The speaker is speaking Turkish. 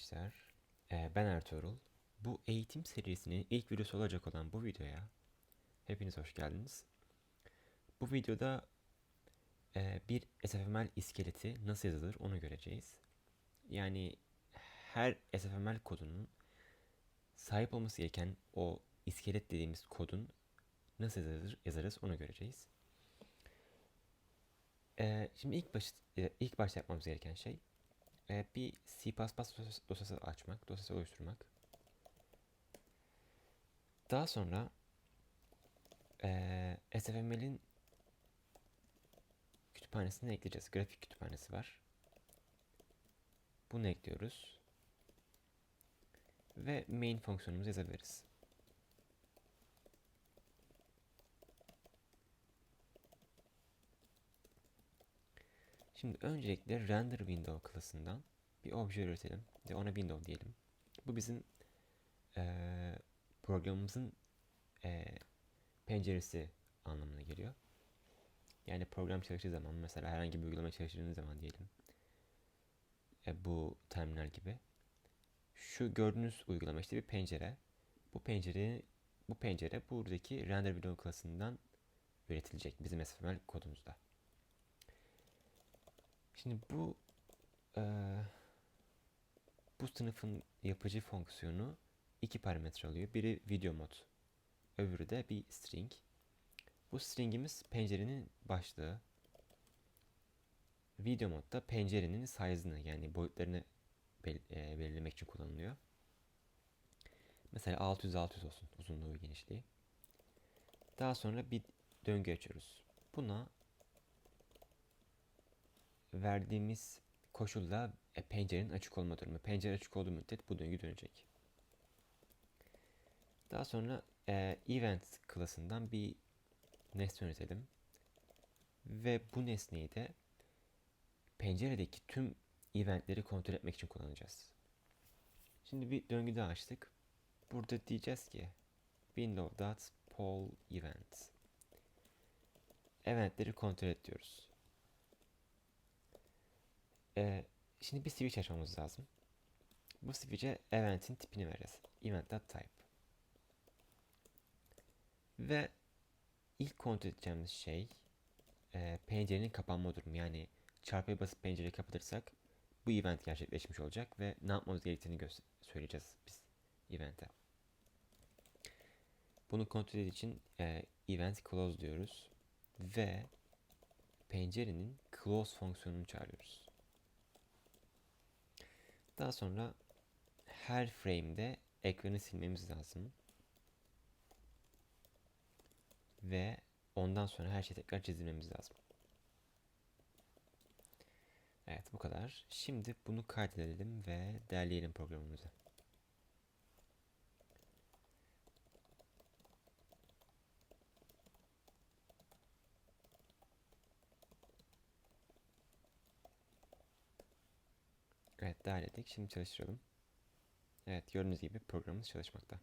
arkadaşlar. Ee, ben Ertuğrul. Bu eğitim serisinin ilk videosu olacak olan bu videoya hepiniz hoş geldiniz. Bu videoda e, bir SFML iskeleti nasıl yazılır onu göreceğiz. Yani her SFML kodunun sahip olması gereken o iskelet dediğimiz kodun nasıl yazılır, yazarız onu göreceğiz. Ee, şimdi ilk baş, e, ilk başta yapmamız gereken şey e, bir C++ dosyası, dosyası açmak, dosyası oluşturmak. Daha sonra e, SFML'in kütüphanesini ekleyeceğiz. Grafik kütüphanesi var. Bunu ekliyoruz. Ve main fonksiyonumuzu yazabiliriz. Şimdi öncelikle render window klasından bir obje üretelim ve ona window diyelim. Bu bizim eee, programımızın eee, penceresi anlamına geliyor. Yani program çalıştığı zaman mesela herhangi bir uygulama çalıştırdığınız zaman diyelim e, bu terminal gibi şu gördüğünüz uygulama işte bir pencere. Bu pencere bu pencere buradaki render window klasından üretilecek bizim SFML kodumuzda. Şimdi bu eee, bu sınıfın yapıcı fonksiyonu iki parametre alıyor. Biri video mod, öbürü de bir string. Bu stringimiz pencerenin başlığı. Video modda pencerenin size'ını yani boyutlarını bel- e, belirlemek için kullanılıyor. Mesela 600-600 olsun uzunluğu genişliği. Daha sonra bir döngü açıyoruz. Buna verdiğimiz koşulla e, pencerenin açık olma durumu. Pencere açık olduğu müddet bu döngü dönecek. Daha sonra e, event klasından bir nesne yönetelim. Ve bu nesneyi de penceredeki tüm eventleri kontrol etmek için kullanacağız. Şimdi bir döngü daha açtık. Burada diyeceğiz ki window.poll event eventleri kontrol et diyoruz. Ee, şimdi bir switch açmamız lazım. Bu switch'e event'in tipini vereceğiz. Event.type Ve ilk kontrol edeceğimiz şey e, pencerenin kapanma durumu. Yani çarpıya basıp pencereyi kapatırsak bu event gerçekleşmiş olacak ve ne yapmamız gerektiğini söyleyeceğiz biz event'e. Bunu kontrol için e, event close diyoruz ve pencerenin close fonksiyonunu çağırıyoruz. Daha sonra her frame'de ekranı silmemiz lazım. Ve ondan sonra her şeyi tekrar çizilmemiz lazım. Evet bu kadar. Şimdi bunu kaydedelim ve derleyelim programımızı. Evet derledik. Şimdi çalıştıralım. Evet gördüğünüz gibi programımız çalışmakta.